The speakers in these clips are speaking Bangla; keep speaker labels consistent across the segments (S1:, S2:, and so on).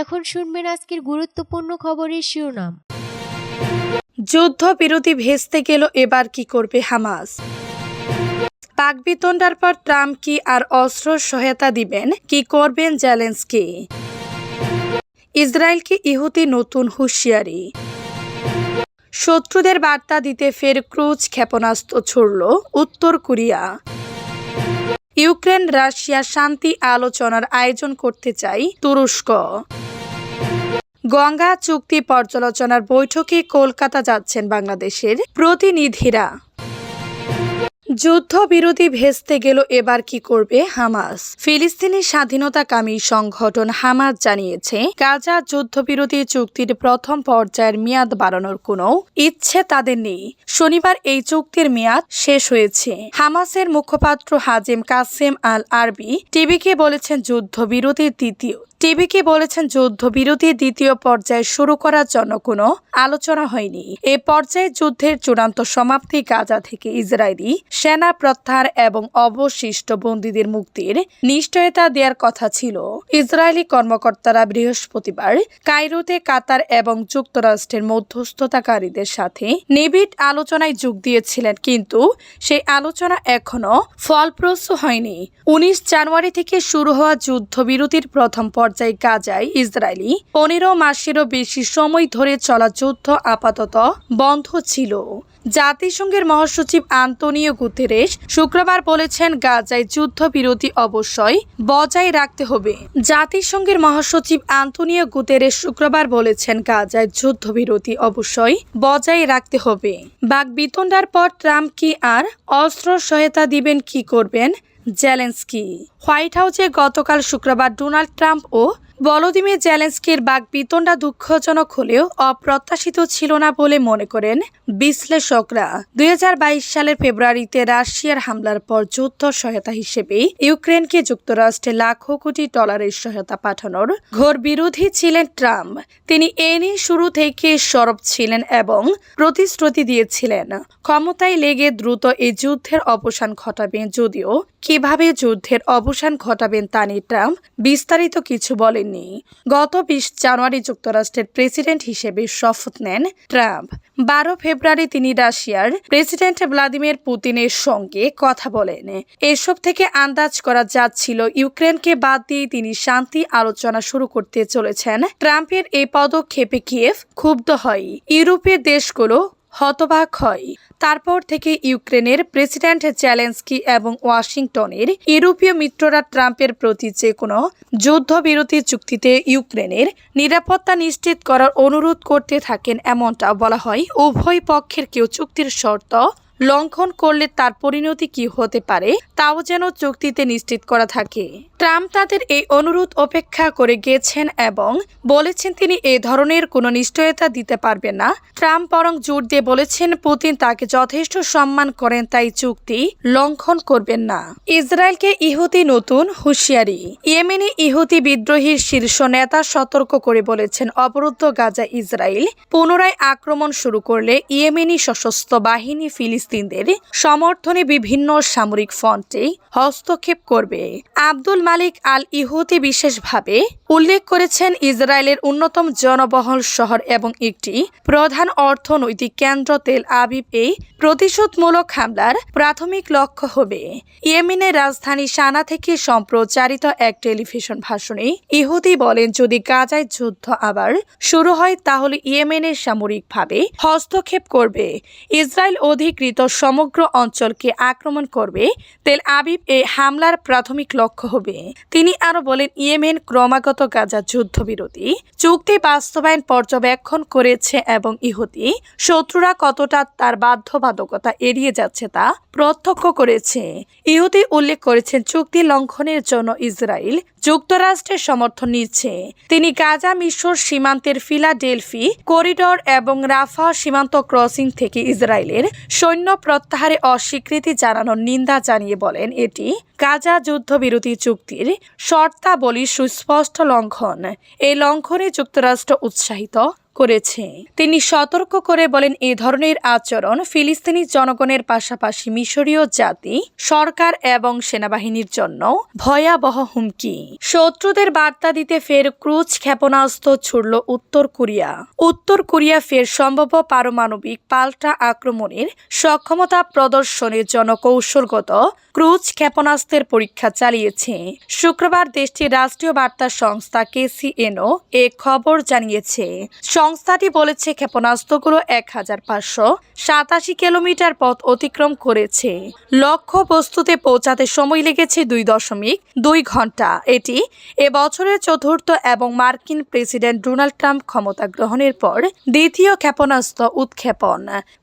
S1: এখন শুনবেন আজকের গুরুত্বপূর্ণ খবরের শিরোনাম।
S2: যুদ্ধবিরতি ভেস্তে গেল, এবার কি করবে হামাস? পাকবিতণ্ডার পর ট্রাম্প কি আর অস্ত্র সহায়তা দিবেন? কি করবেন জেলেন্সকি? ইসরায়েলকে ইহুতি নতুন হুঁশিয়ারি? শত্রুদের বার্তা দিতে ফের ক্রুজ ক্ষেপণাস্ত্র ছুড়ল উত্তর কোরিয়া। ইউক্রেন রাশিয়া শান্তি আলোচনার আয়োজন করতে চাই তুরস্ক। গঙ্গা চুক্তি পর্যালোচনার বৈঠকে কলকাতা যাচ্ছেন বাংলাদেশের প্রতিনিধিরা। যুদ্ধবিরোধী ভেস্তে গেল এবার কি করবে হামাস? ফিলিস্তিনি স্বাধীনতাকামী সংগঠন হামাস জানিয়েছে, গাজা যুদ্ধবিরোধী চুক্তির প্রথম পর্যায়ের মেয়াদ বাড়ানোর কোনো ইচ্ছে তাদের নেই। শনিবার এই চুক্তির মেয়াদ শেষ হয়েছে। হামাসের মুখপাত্র হাজিম কাসেম আল আরবি টিভিকে বলেছেন যুদ্ধবিরতির দ্বিতীয়। টিভিকে বলেছেন যুদ্ধবিরতির দ্বিতীয় পর্যায়ে শুরু করার জন্য কোনো আলোচনা হয়নি। এ পর্যায়ে যুদ্ধের চূড়ান্ত সমাপ্তি গাজা থেকে ইসরায়েলি সেনা প্রত্যাহার এবং অবশিষ্ট বন্দীদের মুক্তির নিশ্চয়তা দেওয়ার কথা ছিল। ইসরায়েলি কর্মকর্তারা বৃহস্পতিবার কায়রোতে কাতার এবং যুক্তরাষ্ট্রের মধ্যস্থতাকারীদের সাথে নিবিড় আলোচনায় যোগ দিয়েছিলেন, কিন্তু সেই আলোচনা এখনও ফলপ্রসূ হয়নি। উনিশ জানুয়ারি থেকে শুরু হওয়া যুদ্ধবিরতির প্রথম পর্যায়ে গাজায় ইসরায়েলি পনেরো মাসেরও বেশি সময় ধরে চলা যুদ্ধ আপাতত বন্ধ ছিল। জাতিসংঘের মহাসচিব আন্তনিও গুতেরেস শুক্রবার বলেছেন, গাজায় যুদ্ধবিরতি অবশ্যই বজায় রাখতে হবে। জাতিসংঘের মহাসচিব আন্তনিও গুতেরেস শুক্রবার বলেছেন, গাজায় যুদ্ধবিরতি অবশ্যই বজায় রাখতে হবে। বাক বিতণ্ডার পর ট্রাম্প কি আর অস্ত্র সহায়তা দিবেন, কি করবেন? জেলেন্সকি। হোয়াইট হাউসে গতকাল শুক্রবার ডোনাল্ড ট্রাম্প ও ভলোদিমির জেলেন্সকির বাক বিতণ্ডা দুঃখজনক হলেও অপ্রত্যাশিত ছিল না বলে মনে করেন বিশ্লেষকরা। দু হাজার বাইশ সালের ফেব্রুয়ারিতে রাশিয়ার হামলার পর যুদ্ধ সহায়তা হিসেবে ইউক্রেনকে যুক্তরাষ্ট্রে লাখো কোটি ডলারের সহায়তা পাঠানোর ঘোর বিরোধী ছিলেন ট্রাম্প। তিনি এ নিয়ে শুরু থেকে সরব ছিলেন এবং প্রতিশ্রুতি দিয়েছিলেন। ক্ষমতায় লেগে দ্রুত এই যুদ্ধের অবসান ঘটাবে যদিও কীভাবে যুদ্ধের অবসান ঘটাবেন তা নিয়ে ট্রাম্প বিস্তারিত কিছু বলেননি। গত বিশ জানুয়ারি যুক্তরাষ্ট্রের প্রেসিডেন্ট হিসেবে শপথ নেন ট্রাম্প। বারো ফেব্রুয়ারি তিনি রাশিয়ার প্রেসিডেন্ট ভ্লাদিমির পুতিনের সঙ্গে কথা বলেন। এসব থেকে আন্দাজ করা যাচ্ছিল ইউক্রেনকে বাদ দিয়ে তিনি শান্তি আলোচনা শুরু করতে চলেছেন। ট্রাম্পের এই পদক্ষেপে কিয়েভ ক্ষুব্ধ হয়। ইউরোপের দেশগুলো হতবাক হয়। তারপর থেকে ইউক্রেনের প্রেসিডেন্ট চ্যালেন্সকি এবং ওয়াশিংটনের ইউরোপীয় মিত্ররা ট্রাম্পের প্রতি যে কোনো যুদ্ধবিরতি চুক্তিতে ইউক্রেনের নিরাপত্তা নিশ্চিত করার অনুরোধ করতে থাকেন এমনটা বলা হয়, উভয় পক্ষের কেউ চুক্তির শর্ত লঙ্ঘন করলে তার পরিণতি কি হতে পারে, তাও যেন চুক্তিতে নিশ্চিত করা থাকে। ট্রাম্প তাদের এই অনুরোধ উপেক্ষা করে গেছেন এবং বলেছেন তিনি এই ধরনের কোনো নিশ্চয়তা দিতে পারবেন না। ট্রাম্প বরং জোর দিয়ে বলেছেন, পুতিন তাকে যথেষ্ট সম্মান করেন, তাই চুক্তি লঙ্ঘন করবেন না। ইসরায়েলকে ইহুতি নতুন হুঁশিয়ারি। ইয়েমেনি ইহুতি বিদ্রোহীর শীর্ষ নেতা সতর্ক করে বলেছেন, অবরুদ্ধ গাজা ইসরায়েল পুনরায় আক্রমণ শুরু করলে ইয়েমেনি সশস্ত্র বাহিনী ফিলিস্তিনদের সমর্থনে বিভিন্ন সামরিক ফ্রন্টে হস্তক্ষেপ করবে। আব্দুল মালিক আল ইহুতি বিশেষভাবে উল্লেখ করেছেন, ইসরায়েলের অন্যতম জনবহুল শহর এবং একটি প্রধান অর্থনৈতিক কেন্দ্র তেল আবিব এই প্রতিশোধমূলক হামলার প্রাথমিক লক্ষ্য হবে। ইয়েমেনের রাজধানী সানা থেকে সম্প্রচারিত এক টেলিভিশন ভাষণে ইহুদি বলেন, যদি গাজায় যুদ্ধ আবার শুরু হয়, তাহলে ইয়েমেনের সামরিকভাবে হস্তক্ষেপ করবে। ইসরায়েল অধিকৃত সমগ্র অঞ্চলকে আক্রমণ করবে। তেল আবিব এই হামলার প্রাথমিক লক্ষ্য হবে। তিনি আরও বলেন, ইয়েমেন ক্রমাগত গাজা যুদ্ধবিরতি, চুক্তি বাস্তবায়ন পর্যবেক্ষণ করেছে এবং ইহুদি শত্রুরা কতটা তার বাধ্যবাধকতা এড়িয়ে যাচ্ছে তা প্রত্যক্ষ করেছে। ইহুদি উল্লেখ করেছেন, চুক্তি লঙ্ঘনের জন্য ইসরায়েল যুক্তরাষ্ট্রের সমর্থন নিচ্ছে। তিনি গাজা, মিশর সীমান্তের ফিলাডেলফি করিডর এবং রাফা সীমান্ত ক্রসিং থেকে ইসরায়েলের সৈন্য প্রত্যাহারে অস্বীকৃতি জানানোর নিন্দা জানিয়ে বলেন এটি গাজা যুদ্ধবিরতি চুক্তির শর্তাবলী সুস্পষ্ট লঙ্ঘন। এই লঙ্ঘনে যুক্তরাষ্ট্র উৎসাহিত। করেছে। তিনি সতর্ক করে বলেন, এ ধরনের আচরণ ফিলিস্তিনি জনগণের পাশাপাশি মিশরীয় জাতি, সরকার এবং সেনাবাহিনীর জন্য ভয়াবহ হুমকি। শত্রুদের বার্তা দিতে ফের ক্রুজ ক্ষেপণাস্ত্র ছুড়ল উত্তর কোরিয়া। উত্তর কোরিয়া ফের সম্ভাব্য পারমাণবিক পাল্টা আক্রমণের সক্ষমতা প্রদর্শনের জন্য কৌশলগত ক্রুজ ক্ষেপণাস্ত্রের পরীক্ষা চালিয়েছে। শুক্রবার দেশটির রাষ্ট্রীয় বার্তা সংস্থা কেসিএনও এ খবর জানিয়েছে। সংস্থাটি বলেছে ক্ষেপণাস্ত্রগুলো এক হাজার পাঁচশো সাতাশি কিলোমিটার পথ অতিক্রম করেছে। লক্ষ্য বস্তুতে পৌঁছাতে সময় লেগেছে দুই দশমিক দুই ঘণ্টা। এটি এ বছরের চতুর্থ এবং মার্কিন প্রেসিডেন্ট ডোনাল্ড ট্রাম্প ক্ষমতা গ্রহণের পর দ্বিতীয় ক্ষেপণাস্ত্র উৎক্ষেপণ।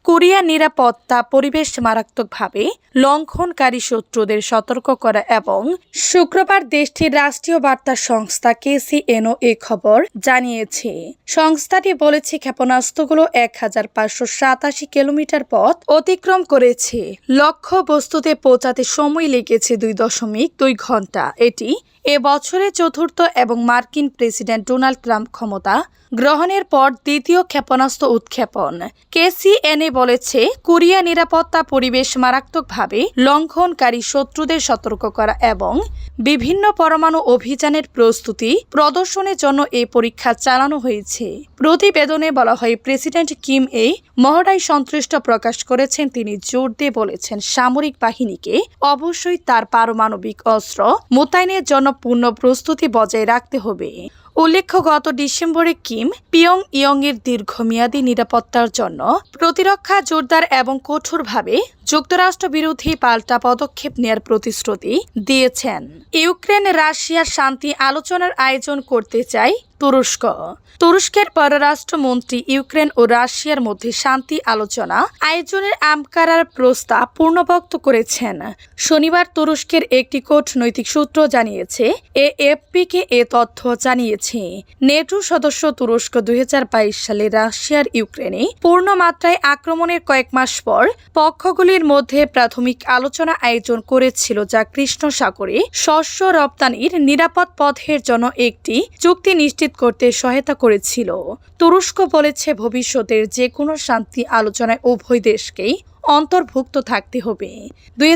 S2: কোরিয়া নিরাপত্তা, পরিবেশ মারাত্মকভাবে লঙ্ঘনকারী শত্রুদের সতর্ক করা এবং শুক্রবার দেশটির রাষ্ট্রীয় বার্তা সংস্থা কেসিএনও এ খবর জানিয়েছে। সংস্থাটি বলেছে ক্ষেপণাস্ত্রগুলো এক হাজার পাঁচশো সাতাশি কিলোমিটার পথ অতিক্রম করেছে। লক্ষ্য বস্তুতে পৌঁছাতে সময় লেগেছে দুই দশমিক দুই ঘণ্টা। এটি এ বছরের চতুর্থ এবং মার্কিন প্রেসিডেন্ট ডোনাল্ড ট্রাম্প ক্ষমতা গ্রহণের পর দ্বিতীয় ক্ষেপণাস্ত্র উৎক্ষেপণ। কেসিএনএ বলেছে, কোরিয়া নিরাপত্তা পরিবেশ মারাত্মকভাবে লঙ্ঘনকারী শত্রুদের সতর্ক করা এবং বিভিন্ন পরমাণু অভিযানের প্রস্তুতি প্রদর্শনের জন্য এই পরীক্ষা চালানো হয়েছে। প্রতিবেদনে বলা হয়, প্রেসিডেন্ট কিম এই মহড়ায় সন্তুষ্ট প্রকাশ করেছেন। তিনি জোর দিয়ে বলেছেন, সামরিক বাহিনীকে অবশ্যই তার পারমাণবিক অস্ত্র মোতায়েনের জন্য পূর্ণ প্রস্তুতি বজায় রাখতে হবে। উল্লেখ্য, গত ডিসেম্বরে কিম পিয়ং ইয়ং এর দীর্ঘমেয়াদী নিরাপত্তার জন্য প্রতিরক্ষা, জোরদার এবং কঠোরভাবে যুক্তরাষ্ট্র বিরোধী পাল্টা পদক্ষেপ নেয়ার প্রতিশ্রুতি দিয়েছেন। ইউক্রেন রাশিয়ার শান্তি আলোচনার আয়োজন করতে চায় তুরস্ক। তুরস্কের পররাষ্ট্রমন্ত্রী ইউক্রেন ও রাশিয়ার মধ্যে শান্তি আলোচনা আয়োজনের আমকারার প্রস্তাব পূর্ণবক্ত করেছেন। শনিবার তুরস্কের একটি কূটনৈতিক সূত্র জানিয়েছে এ এফপিকে এ তথ্য জানিয়েছে। নেটো সদস্য তুরস্ক দুই হাজার বাইশ সালে রাশিয়ার ইউক্রেনে পূর্ণ মাত্রায় আক্রমণের কয়েক মাস পর পক্ষগুলির মধ্যে প্রাথমিক আলোচনা আয়োজন করেছিল যা কৃষ্ণ সাগরে শস্য রপ্তানির নিরাপদ পথের জন্য একটি চুক্তি নিশ্চিত করতে সহায়তা করেছিল। তুরস্ক বলেছে ভবিষ্যতের যে কোনো শান্তি আলোচনায় উভয় দেশকেই অন্তর্ভুক্ত থাকতে হবে। দুই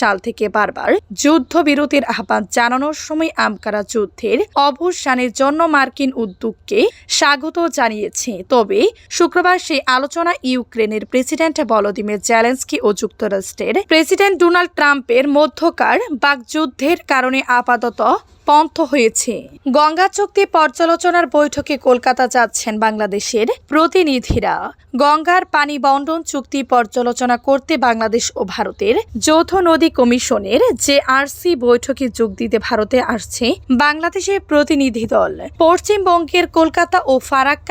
S2: সাল থেকে বারবার যুদ্ধবিরতির আহ্বান জানানোর সময় আমকারা যুদ্ধের অবসানের জন্য মার্কিন উদ্যোগকে স্বাগত জানিয়েছে। তবে শুক্রবার সেই আলোচনা ইউক্রেনের প্রেসিডেন্ট ভলোদিমির জেলেন্সকি ও যুক্তরাষ্ট্রের প্রেসিডেন্ট ডোনাল্ড ট্রাম্পের মধ্যকার বাকযুদ্ধের কারণে আপাতত পন্থ হয়েছে। গঙ্গা চুক্তি পর্যালোচনার বৈঠকে কলকাতা যাচ্ছেন বাংলাদেশের প্রতিনিধিরা। গঙ্গার পানি বন্টন চুক্তি পর্যালোচনা করতে বাংলাদেশ ও ভারতের যৌথ নদী কমিশনের যে আরসি বৈঠকে যোগ দিতে ভারতে আসছে বাংলাদেশের প্রতিনিধি দল। পশ্চিমবঙ্গের কলকাতা ও ফারাক্কাই